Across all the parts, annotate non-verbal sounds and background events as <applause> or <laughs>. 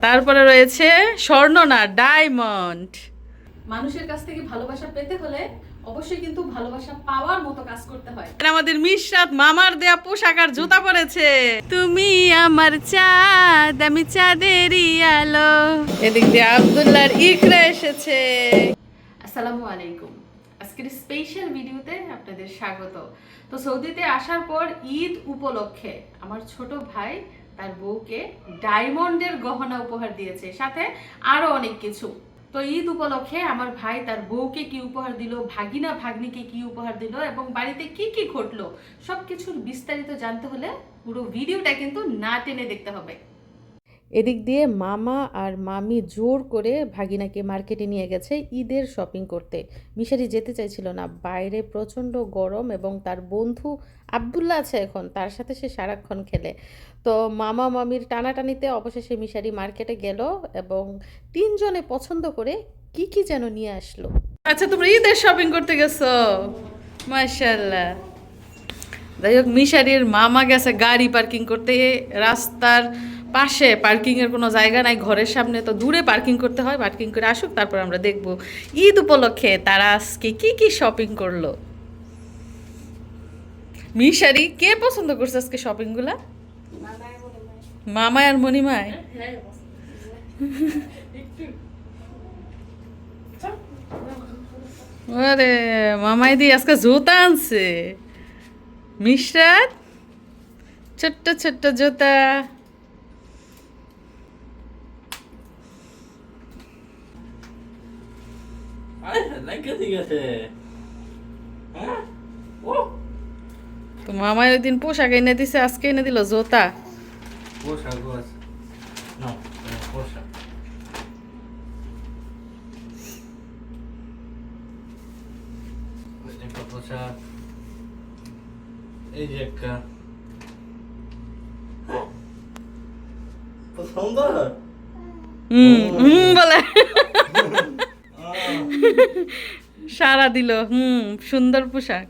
তারপরে রয়েছে স্বর্ণ না ডায়মন্ড মানুষের কাছ থেকে ভালোবাসা পেতে হলে অবশ্যই কিন্তু ভালোবাসা পাওয়ার মতো কাজ করতে হয়। আমাদের মিশরাত মামার দেয়া পোশাক আর জুতা পরেছে। তুমি আমার চাঁদ আমি চাঁদেরই আলো। এদিক দিয়ে আব্দুল্লাহর ইকরা এসেছে। আসসালামু আলাইকুম। আজকের স্পেশাল ভিডিওতে আপনাদের স্বাগত। তো সৌদিতে আসার পর ঈদ উপলক্ষে আমার ছোট ভাই তার বউকে ডায়মন্ডের গহনা উপহার দিয়েছে। সাথে আরও অনেক কিছু। তো ঈদ উপলক্ষে আমার ভাই তার বউকে কি উপহার দিল, ভাগিনা ভাগ্নিকে কি উপহার দিল এবং বাড়িতে কি কি ঘটলো সব কিছুর বিস্তারিত জানতে হলে পুরো ভিডিওটা কিন্তু না টেনে দেখতে হবে। এদিক দিয়ে মামা আর মামি জোর করে ভাগিনাকে মার্কেটে নিয়ে গেছে ঈদের শপিং করতে। মিশারি যেতে চাইছিল না। বাইরে প্রচণ্ড গরম এবং তার বন্ধু আবদুল্লা আছে এখন, তার সাথে সে সারাক্ষণ খেলে। তো মামা মামির টানাটানিতে অবশেষে মিশারি মার্কেটে গেল এবং তিনজনে পছন্দ করে কি কি যেন নিয়ে আসলো। আচ্ছা তোমরা ঈদের শপিং করতে গেছো? মাশাল্লাহ যাই হোক, মিশারির মামা গেছে গাড়ি পার্কিং করতে। রাস্তার পাশে পার্কিং এর কোনো জায়গা নাই, ঘরের সামনে তো দূরে পার্কিং করতে হয়, পার্কিং করে আসুক, তারপর আমরা দেখব। ঈদ উপলক্ষে তারা আজকে কি কি শপিং করল? মিশারি, কে পছন্দ করছে আজকে শপিংগুলা মামা আর মণিমায় আরে মামাই দি আজকে জুতা আনছে। মিশরাত, ছোট্ট ছোট্ট জুতা আরে লাগে ঠিক আছে হ্যাঁ ও তো মামাই ওই দিন পোশাক এনে দিছে আজকে এনে দিল জোতা। পোশাক আছে না পোশাক একটা পোশাক এই যে একটা পছন্দ হুম হুম বলে <laughs> সারা দিল হুম সুন্দর পোশাক।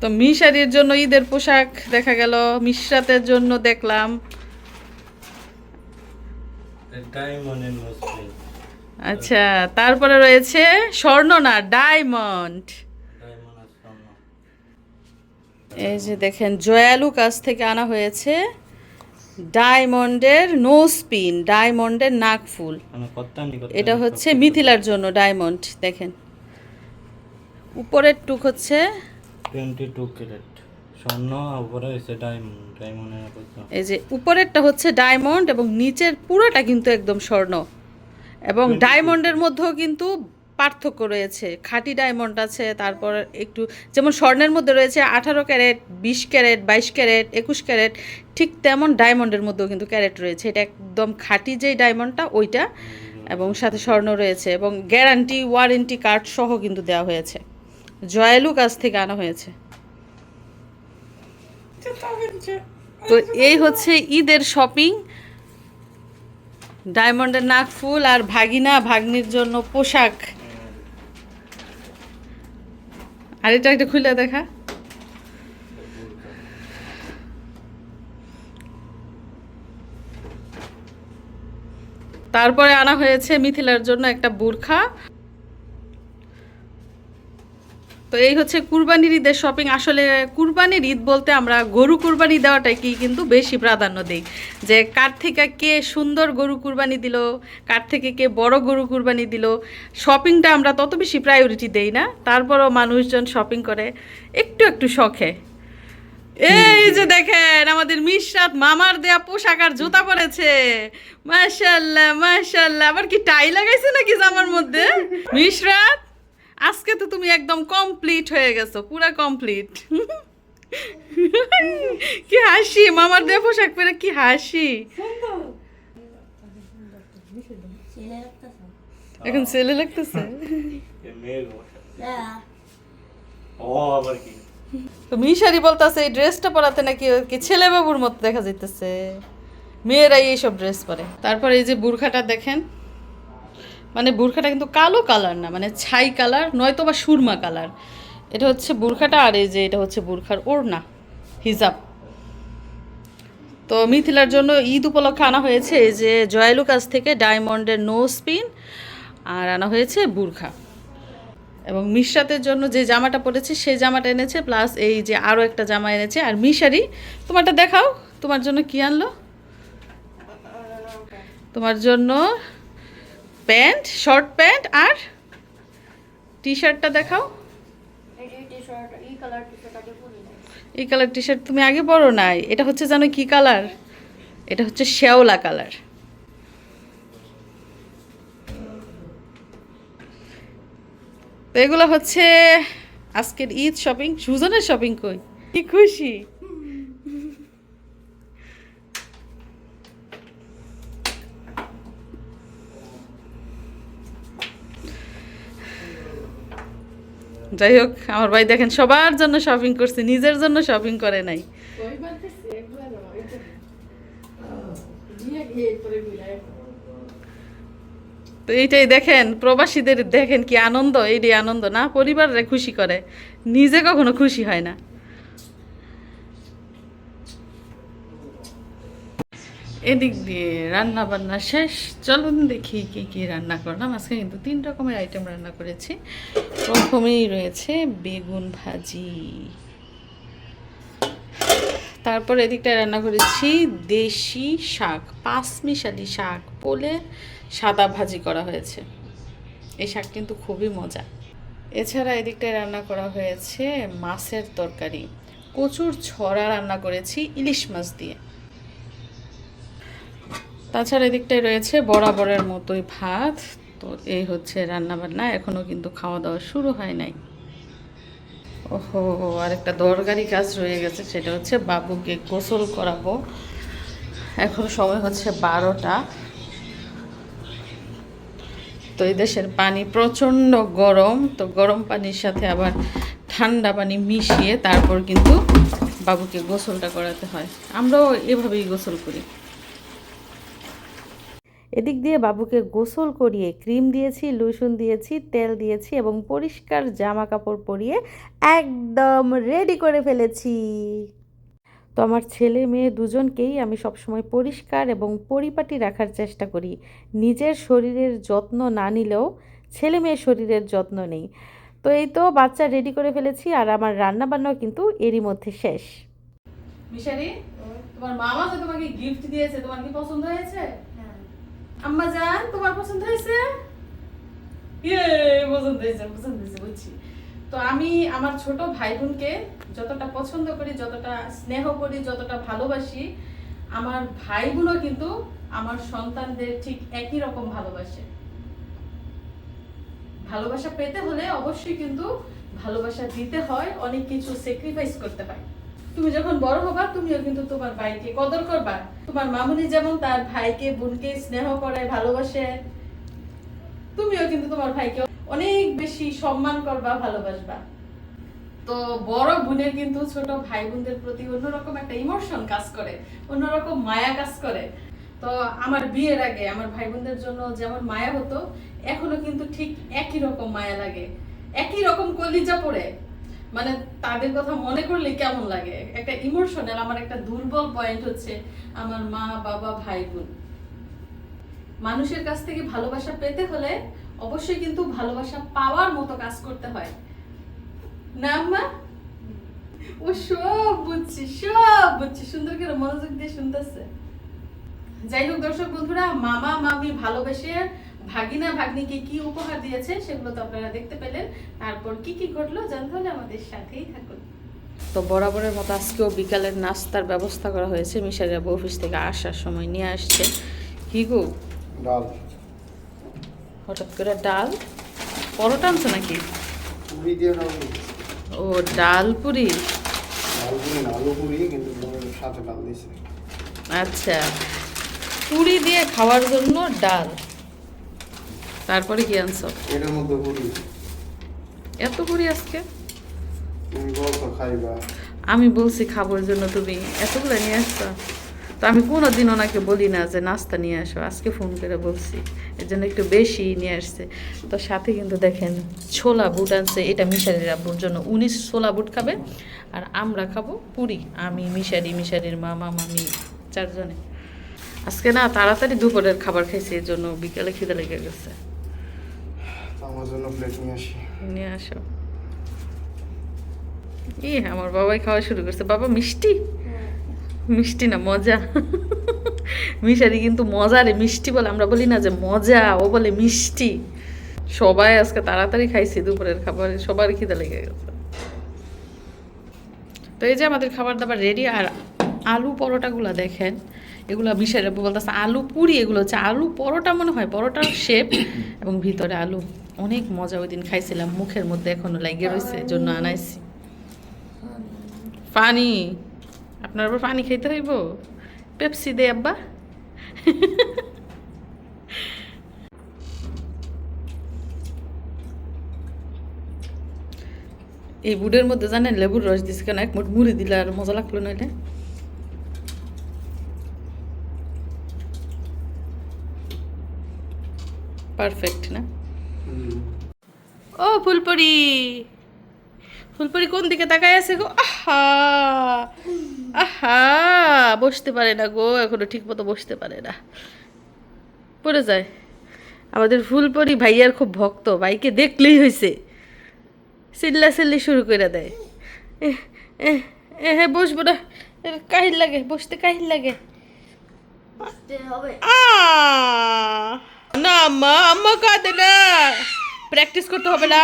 তো মিশারির জন্য ঈদের পোশাক দেখা গেল মিশরাতের জন্য দেখলাম। আচ্ছা তারপরে রয়েছে স্বর্ণ না ডায়মন্ড এই যে দেখেন জয়ালু কাছ থেকে আনা হয়েছে ডায়মন্ডের নো স্পিন ডায়মন্ডের নাকফুল। মানে করতাম নি এটা হচ্ছে মিথিলার জন্য ডায়মন্ড দেখেন। উপরের টুক হচ্ছে টোয়েন্টি টু ক্যারেট স্বর্ণ উপরে হচ্ছে ডায়মন্ড ডায়মন্ডের এই যে উপরেরটা হচ্ছে ডায়মন্ড এবং নিচের পুরোটা কিন্তু একদম স্বর্ণ। এবং ডায়মন্ডের মধ্যেও কিন্তু পার্থক্য রয়েছে। খাঁটি ডায়মন্ড আছে তারপর একটু যেমন স্বর্ণের মধ্যে রয়েছে আঠারো ক্যারেট বিশ ক্যারেট বাইশ ক্যারেট একুশ ক্যারেট ঠিক তেমন ডায়মন্ডের মধ্যেও কিন্তু ক্যারেট রয়েছে। এটা একদম খাঁটি যেই ডায়মন্ডটা ওইটা এবং সাথে স্বর্ণ রয়েছে এবং গ্যারান্টি ওয়ারেন্টি কার্ড সহ কিন্তু দেওয়া হয়েছে। জয়ালু কাছ থেকে আনা হয়েছে। তো এই হচ্ছে ঈদের শপিং ডায়মন্ডের নাক ফুল আর ভাগিনা ভাগ্নির জন্য পোশাক। আর এটা একটা খুলে দেখা। তারপরে আনা হয়েছে মিথিলার জন্য একটা বুরখা। তো এই হচ্ছে কুরবানির ঈদের শপিং আসলে কুরবানির ঈদ বলতে আমরা গরু কুরবানি দেওয়াটাকেই কিন্তু বেশি প্রাধান্য দিই। যে কার থেকে কে সুন্দর গরু কুরবানি দিল, কার থেকে কে বড় গরু কুরবানি দিল শপিংটা আমরা তত বেশি প্রায়োরিটি দেই না। তারপরও মানুষজন শপিং করে, একটু একটু শখে। এই যে দেখেন, আমাদের মিশরাত মামার দেয়া পোশাক আর জুতা পরেছে। মাশাল্লাহ মাশাল্লাহ। আবার কি টাই লাগাইছে নাকি জামার মধ্যে? মিশরাত আজকে তো তুমি একদম কমপ্লিট হয়ে গেছো, পুরা কমপ্লিট <laughs> কি হাসি, মামার দেয়া পোশাক পরে কি হাসি। এখন ছেলে লাগতেছে? তো মিশারি বলতেছে, এই ড্রেসটা পরাতে নাকি কি ছেলে বাবুর মতো দেখা যাইতেছে? মেয়েরাই এইসব ড্রেস পরে। তারপর এই যে বুরখাটা দেখেন মানে বুরখাটা কিন্তু কালো কালার না মানে ছাই কালার নয়তো বা সুরমা কালার। এটা হচ্ছে বুরখাটা আর এই যে এটা হচ্ছে বুরখার ওড়না, হিজাব। তো মিথিলার জন্য ঈদ উপলক্ষে আনা হয়েছে এই যে জয়ালু কাছ থেকে ডায়মন্ডের নো স্পিন আর আনা হয়েছে বুরখা। এবং মিশরাতের জন্য যে জামাটা পরেছে সেই জামাটা এনেছে, প্লাস এই যে আরও একটা জামা এনেছে। আর মিশারি, তোমারটা দেখাও, তোমার জন্য কি আনলো? তোমার জন্য প্যান্ট শর্ট প্যান্ট আর টি শার্টটা দেখাও। এই কালার টি শার্ট তুমি আগে পরো নাই। এটা হচ্ছে জানো কি কালার? এটা হচ্ছে শ্যাওলা কালার। তো এগুলো হচ্ছে আজকের ঈদ শপিং সুজনের শপিং কই? কি খুশি। যাই হোক আমার ভাই দেখেন সবার জন্য শপিং করছে নিজের জন্য শপিং করে নাই। তো। এইটাই দেখেন প্রবাসীদের দেখেন কি আনন্দ এইটাই আনন্দ। না পরিবাররা খুশি করে। নিজে কখনো খুশি হয় না। এদিক দিয়ে রান্না বান্না শেষ। চলুন দেখি কি কি রান্না করলাম। আজকে কিন্তু তিন রকমের আইটেম রান্না করেছি। প্রথমেই রয়েছে বেগুন ভাজি। তারপর এদিকটায় রান্না করেছি দেশি শাক, পাঁচমিশালি শাক পোলে সাদা ভাজি করা হয়েছে। এই শাক কিন্তু খুবই মজা। এছাড়া এদিকটায় রান্না করা হয়েছে মাছের তরকারি। কচুর ছড়া রান্না করেছি ইলিশ মাছ দিয়ে। তাছাড়া এদিকটায় রয়েছে বরাবরের মতোই ভাত। তো এই হচ্ছে রান্না বান্না এখনও কিন্তু খাওয়া দাওয়া শুরু হয় নাই। ওহো, আরেকটা দরকারি কাজ রয়ে গেছে, সেটা হচ্ছে বাবুকে গোসল করাবো। এখন সময় হচ্ছে বারোটা। তো এই দেশের পানি প্রচণ্ড গরম, তো গরম পানির সাথে আবার ঠান্ডা পানি মিশিয়ে তারপর কিন্তু বাবুকে গোসলটা করাতে হয়। আমরাও এভাবেই গোসল করি। এদিক দিয়ে বাবুকে গোসল করিয়ে ক্রিম দিয়েছি, লুসুন দিয়েছি, তেল দিয়েছি এবং পরিষ্কার জামা কাপড় পরিয়ে একদম রেডি করে ফেলেছি। তো আমার ছেলে মেয়ে দুজনকেই আমি সবসময় পরিষ্কার এবং পরিপাটি রাখার চেষ্টা করি। নিজের শরীরের যত্ন না নিলেও ছেলে মেয়ের শরীরের যত্ন নেই। তো এই তো বাচ্চা রেডি করে ফেলেছি আর আমার রান্না বান্নাও কিন্তু এরই মধ্যে শেষ। মিশারি, তোমার মামা যে তোমাকে গিফট দিয়েছে, তোমার কি পছন্দ হয়েছে? আম্মা জান তোমার পছন্দ হয়েছে? ইয়ে পছন্দ হয়েছে পছন্দ হয়েছে, বুঝছি। তো আমি আমার ছোট ভাই বোনকে যতটা পছন্দ করি, যতটা স্নেহ করি, যতটা ভালোবাসি, আমার ভাই বোনও কিন্তু আমার সন্তানদের ঠিক একই রকম ভালোবাসে। ভালোবাসা পেতে হলে অবশ্যই কিন্তু ভালোবাসা দিতে হয়, অনেক কিছু স্যাক্রিফাইস করতে হয়। তুমি যখন বড় হবা, তুমিও কিন্তু তোমার ভাইকে কদর করবা তোমার মামুনি যেমন তার ভাইকে, বোনকে স্নেহ করে, ভালোবাসে, তুমিও কিন্তু তোমার ভাইকে অনেক বেশি সম্মান করবা, ভালোবাসবা। তো বড় বোনের কিন্তু ছোট ভাই বোনদের প্রতি অন্যরকম একটা ইমোশন কাজ করে, অন্যরকম মায়া কাজ করে। তো আমার বিয়ের আগে আমার ভাই বোনদের জন্য যেমন মায়া হতো, এখনও কিন্তু ঠিক একই রকম মায়া লাগে। একই রকম কলিজা পড়ে মানে তাদের কথা মনে করলে কেমন লাগে? একটা ইমোশনাল আমার একটা দুর্বল পয়েন্ট হচ্ছে আমার মা, বাবা ভাই বোন মানুষের কাছ থেকে ভালোবাসা পেতে হলে অবশ্যই কিন্তু ভালোবাসা পাওয়ার মতো কাজ করতে হয়। না, আম্মা? ও সব বুঝছি সব বুঝছি। সুন্দর করে মনোযোগ দিয়ে শুনতেছে। যাই হোক দর্শক বন্ধুরা, মামা, মামি ভালোবেসে ভাগিনা ভাগ্নিকে কি উপহার দিয়েছে সেগুলো তো আপনারা দেখতে পেলেন। তারপর কি কি ঘটলো জানতে হলে আমাদের সাথেই থাকুন। তো বরাবরের মতো আজকেও বিকালের নাস্তার ব্যবস্থা করা হয়েছে। মিশারি বাবু অফিস থেকে আসার সময় নিয়ে আসছে। কি গো? ডাল। হঠাৎ করে ডাল? পরোটা আনছো নাকি? ও ডাল পুরি? আচ্ছা। পুরি দিয়ে খাওয়ার জন্য ডাল। তারপরে কি আনছো? এটার মধ্যে পুরি এত পুরি আজকে? তুমি বলছো খাইবা। আমি বলছি খাবার জন্য তুমি এতগুলো নিয়ে আসছো। তো আমি কোনো দিন ওনাকে বলি না যে নাস্তা নিয়ে আসো আজকে ফোন করে বলছি। এর জন্য একটু বেশি নিয়ে আসছে। তো সাথে কিন্তু দেখেন ছোলা বুট আনছে এটা মিশারির আব্বুর জন্য। উনি ছোলা বুট খাবে আর আমরা খাব পুরি। আমি মিশারি মিশারির মামা মামি চারজনে। আজকে না তাড়াতাড়ি দুপুরের খাবার খাইছি এর জন্য বিকেলে খিদে লেগে গেছে। আমার জন্য প্লেট নিয়ে আসি। নিয়ে আসো। ই, আমার বাবাই খাওয়া শুরু করছে। বাবা, মিষ্টি? মিষ্টি না, মজা। মিশারি কিন্তু মজা রে, মিষ্টি বলে আমরা বলি না যে মজা, ও বলে মিষ্টি। সবাই আজকে তাড়াতাড়ি খাইছি দুপুরের খাবার, সবার খিদে লেগে গেছে। তো এই যে আমাদের খাবার দাবার রেডি আর আলু পরোটাগুলো দেখেন, এগুলো মিশাই বলতেছে আলু পুরি, এগুলো হচ্ছে আলু পরোটা মনে হয়, পরোটার শেপ এবং ভিতরে আলু। অনেক মজা ওই দিন খাইছিলাম মুখের মধ্যে এখনও লাগিয়ে রয়েছে জন্য আনাইছি। পানি। আপনার আবার পানি খাইতে হইব? পেপসি দে আব্বা। এই বুডের মধ্যে জানেন লেবুর রস দিছে কেন? এক মুঠ মুড়ি দিলে আর মজা লাগল নইলে। পারফেক্ট না? ও ফুলপরি। ফুলপরি কোন দিকে তাকায় আছে গো? আহা। আহা। বসতে পারে না গো এখনও ঠিক মতো বসতে পারে না। পড়ে যায়। আমাদের ফুলপরি ভাইয়ার খুব ভক্ত ভাইকে দেখলেই হয়েছে চিল্লা চিল্লি শুরু করে দেয়। হ্যাঁ বসবো না। কাহিল লাগে বসতে কাহিল লাগে। আহ! না আম্মা আম্মা কাঁদে না। প্র্যাকটিস করতে হবে না।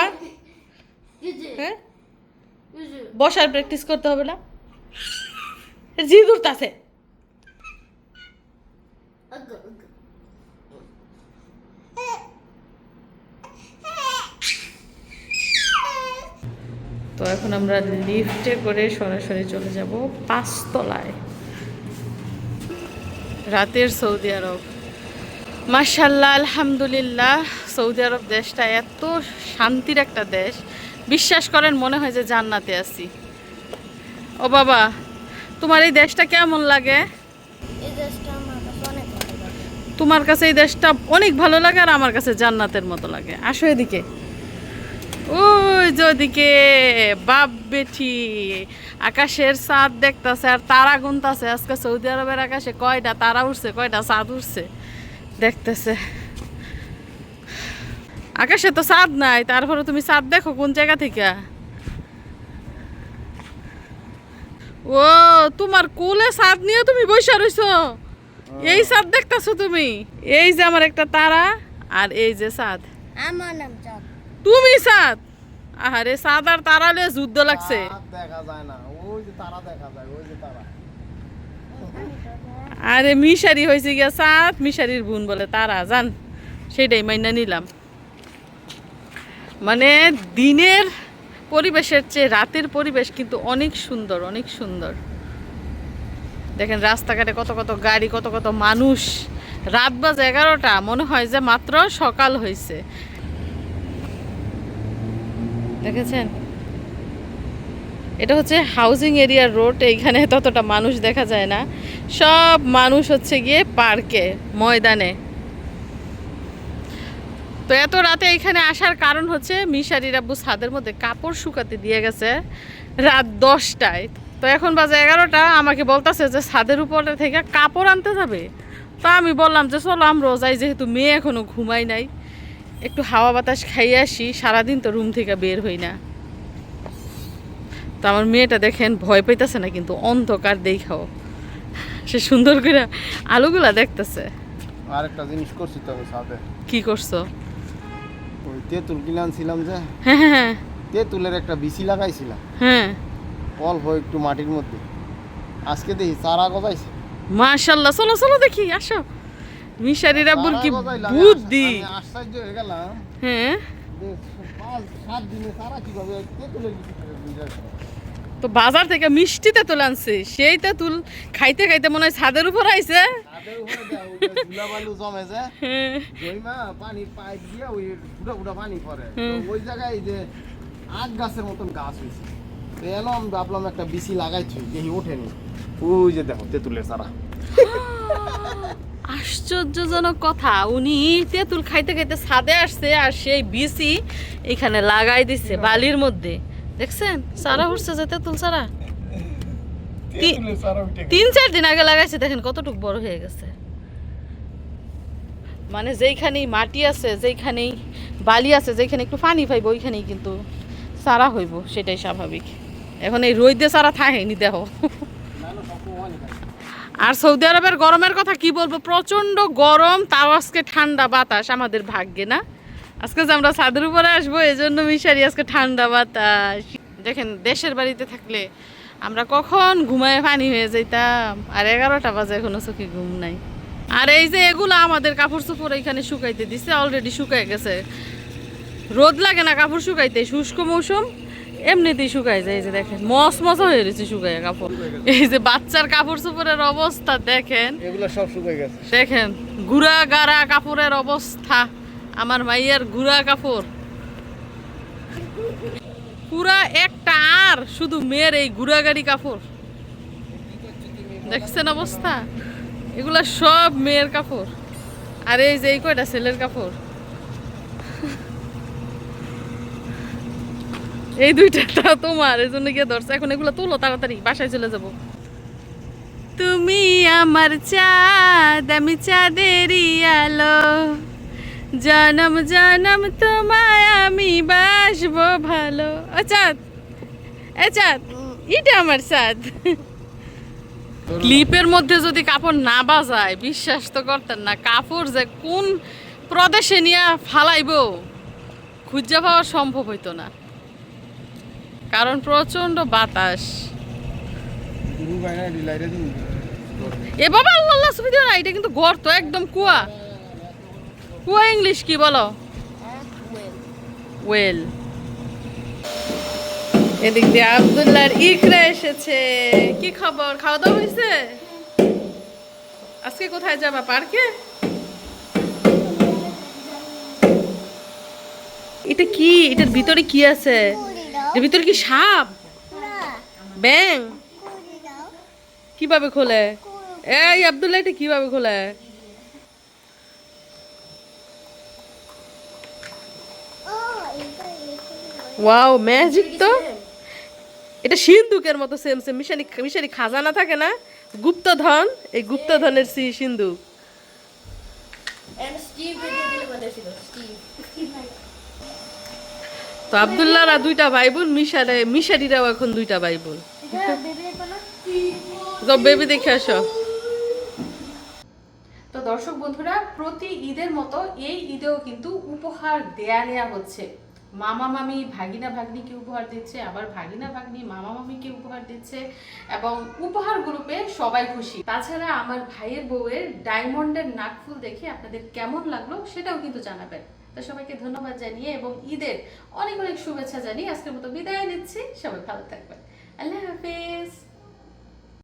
হ্যাঁ? বসার প্র্যাকটিস করতে হবে না। জি দূরতাছে তো এখন আমরা লিফটে করে সরাসরি চলে যাব পাঁচতলায়। রাতের সৌদি আরব। মাশাল্লাহ আলহামদুলিল্লাহ সৌদি আরব দেশটা এত শান্তির একটা দেশ। বিশ্বাস করেন মনে হয় যে জান্নাতে আছি। ও বাবা তোমার এই দেশটা কেমন লাগে? এই দেশটা অনেক তোমার কাছে এই দেশটা অনেক ভালো লাগে আর আমার কাছে জান্নাতের মতো লাগে। আসো এদিকে। ওই যে ওদিকে বাপ বেটি আকাশের চাঁদ দেখতাছে আর তারা গুনতাছে। আজকে সৌদি আরবের আকাশে কয়টা তারা উঠছে কয়টা চাঁদ উঠছে দেখতেছে। আকাশে তো চাঁদ নাই তারপরে তুমি চাঁদ দেখো কোন জায়গা থেকে? ও তোমার কোলে চাঁদ নিয়ে তুমি বসে রইছো? এই চাঁদ দেখতেছো তুমি? এই যে আমার একটা তারা আর এই যে চাঁদ আমার নাম চাঁদ। তুমি চাঁদ আহারে চাঁদ আর তারালে যুদ্ধ লাগছে। আর দেখা যায় না ওই যে তারা দেখা যায় ওই যে আরে মিশারি হয়েছে গিয়া চাঁদ মিশারির বোন বলে তারা, জান? সেটাই মাইনা নিলাম। মানে দিনের পরিবেশের চেয়ে রাতের পরিবেশ কিন্তু অনেক সুন্দর অনেক সুন্দর। দেখেন রাস্তাঘাটে কত কত গাড়ি, কত কত মানুষ। রাত বাজ এগারোটা, মনে হয় যে মাত্র সকাল হয়েছে দেখেছেন? এটা হচ্ছে হাউজিং এরিয়ার রোড এইখানে ততটা মানুষ দেখা যায় না। সব মানুষ হচ্ছে গিয়ে পার্কে, ময়দানে। তো এত রাতে এখানে আসার কারণ হচ্ছে মিশারির আব্বু ছাদের মধ্যে কাপড় শুকাতে দিয়ে গেছে রাত দশটায়। তো এখন বাজে এগারোটা, আমাকে বলতেছে যে ছাদের উপরে থেকে কাপড় আনতে যাবে। তো আমি বললাম যে চলো আমরা যাই, যেহেতু মেয়ে এখনও ঘুমাই নাই। একটু হাওয়া বাতাস খাইয়ে আসি, সারাদিন তো রুম থেকে বের হই না। তো আমার মেয়েটা দেখেন ভয় পাইতেছে না কিন্তু অন্ধকার দেখাও। সে সুন্দর করে আলুগুলা দেখতেছে। আরেকটা জিনিস করছি তো আমি সাথে। কি করছ? ওই তেঁতুল কিনে আনছিলাম যে হ্যাঁ হ্যাঁ তেঁতুলের একটা বিচি লাগাইছিলাম। হ্যাঁ। অল্প একটু মাটির মধ্যে। আজকে দেখি চারা গজাইছে। মাশাল্লাহ চলো চলো দেখি আসো। মিশারির আব্বুর কি বুদ্ধি। আশ্চর্য- হয়ে গেলাম। হ্যাঁ। সাত দিনে চারা কীভাবে তেঁতুলের বিচি। তো বাজার থেকে মিষ্টি তেঁতুল আনছে। সেই তেঁতুল খাইতে খাইতে মনে হয় ছাদের উপর আইছে। গাছের মতন গাছ হয়েছে ভাবলাম একটা বিচি লাগাইছি দেখি ওঠেনি ওই যে দেখো তেঁতুলের চারা। আশ্চর্যজনক কথা। উনি তেঁতুল খাইতে খাইতে ছাদে আসছে আর সেই বিসি এখানে লাগাই দিচ্ছে বালির মধ্যে। দেখছেন? সারা উঠছে যে তেঁতুল সারা। তিন চার দিন আগে লাগাইছে দেখেন কতটুকু বড় হয়ে গেছে। মানে যেইখানেই মাটি আছে যেইখানেই বালি আছে যেখানে একটু পানি পাইব ওইখানেই কিন্তু সারা হইব সেটাই স্বাভাবিক। এখন এই রোদে সারা থাকেনি দেহ। আর সৌদি আরবের গরমের কথা কি বলব? প্রচণ্ড গরম তাও আজকে ঠান্ডা বাতাস আমাদের ভাগ্যে না? আজকে আমরা ছাদের উপরে আসব এই জন্য মিশারি আজকে ঠান্ডা বাতাস। দেখেন দেশের বাড়িতে থাকলে আমরা কখন ঘুমায় পানি হয়ে যেতাম আর এগারোটা বাজে এখনও চোখে ঘুম নাই। আর এই যে এগুলো আমাদের কাপড় চোপড় এখানে শুকাইতে দিছে অলরেডি শুকাই গেছে। রোদ লাগে না কাপড় শুকাইতে শুষ্ক মৌসুম এমনিতেই শুকাই যায় এই যে দেখেন মস মস হয়ে রয়েছে শুকাই কাপড়। এই যে বাচ্চার কাপড় চোপড়ের অবস্থা দেখেন। এগুলো সব শুকিয়ে গেছে। দেখেন গুড়া গাড়া কাপড়ের অবস্থা। আমার মাইয়ার গুড়া কাপড়। পুরা একটা আর, শুধু মেয়ের এই গুড়াগাড়ি কাপড়। দেখছেন অবস্থা? এগুলা সব মেয়ের কাপড়। আর এই যে এই কয়টা ছেলের কাপড়? এই দুইটা তোমার, এই জন্য গিয়ে ধরছে। এখন এগুলো তোলো তাড়াতাড়ি, বাসায় চলে যাব। তুমি আমার চাঁদ, আমি চাঁদেরই আলো। জনম জনম তোমায় আমি বাসবো ভালো। ও চাঁদ এ চাঁদ এটা আমার চাঁদ। ক্লিপের মধ্যে যদি কাপড় না বাজায় বিশ্বাস তো করতেন না কাপড় যে কোন প্রদেশে নিয়ে ফালাইব খুঁজে পাওয়া সম্ভব হইতো না। কারণ প্রচণ্ড বাতাস। এ বাবা আল্লাহ আল্লাহ সুবিধা না এটা কিন্তু গর্ত একদম কুয়া। কুয়া ইংলিশ কি বলো? ওয়েল এদিক দিয়ে আব্দুল্লাহর ইকরা এসেছে। কি খবর? খাওয়া দাওয়া হয়েছে? আজকে কোথায় যাবা? পার্কে? এটা কি? এটার ভিতরে কি আছে? এর ভিতরে কি সাপ? ব্যাং কীভাবে খোলে? এই আব্দুল্লাহ এটা কীভাবে খোলে? ওয়াও ম্যাজিক তো? এটা সিন্ধুকের মতো সেম সেম মিশানি মিশানি খাজানা থাকে না? গুপ্তধন এই গুপ্তধনের সি সিন্ধুক তো আব্দুল্লাহরা দুইটা ভাই বোন মিশারে মিশারিরাও এখন দুইটা ভাই বোন যাও বেবি দেখে আসো। তো দর্শক বন্ধুরা প্রতি ঈদের মতো এই ঈদেও কিন্তু উপহার দেয়া নেওয়া হচ্ছে। মামা মামি, ভাগিনা ভাগ্নিকে উপহার দিচ্ছে, আবার ভাগিনা ভাগ্নি, মামা মামিকে উপহার দিচ্ছে এবং উপহার গ্রুপে সবাই খুশি। তাছাড়া আমার ভাইয়ের বউয়ের ডায়মন্ডের নাকফুল দেখে আপনাদের কেমন লাগল সেটাও কিন্তু জানাবেন। তো সবাইকে ধন্যবাদ জানিয়ে এবং ঈদের অনেক অনেক শুভেচ্ছা জানিয়ে আজকের মতো বিদায় নিচ্ছি। সবাই ভালো থাকবেন। আল্লাহ হাফেজ।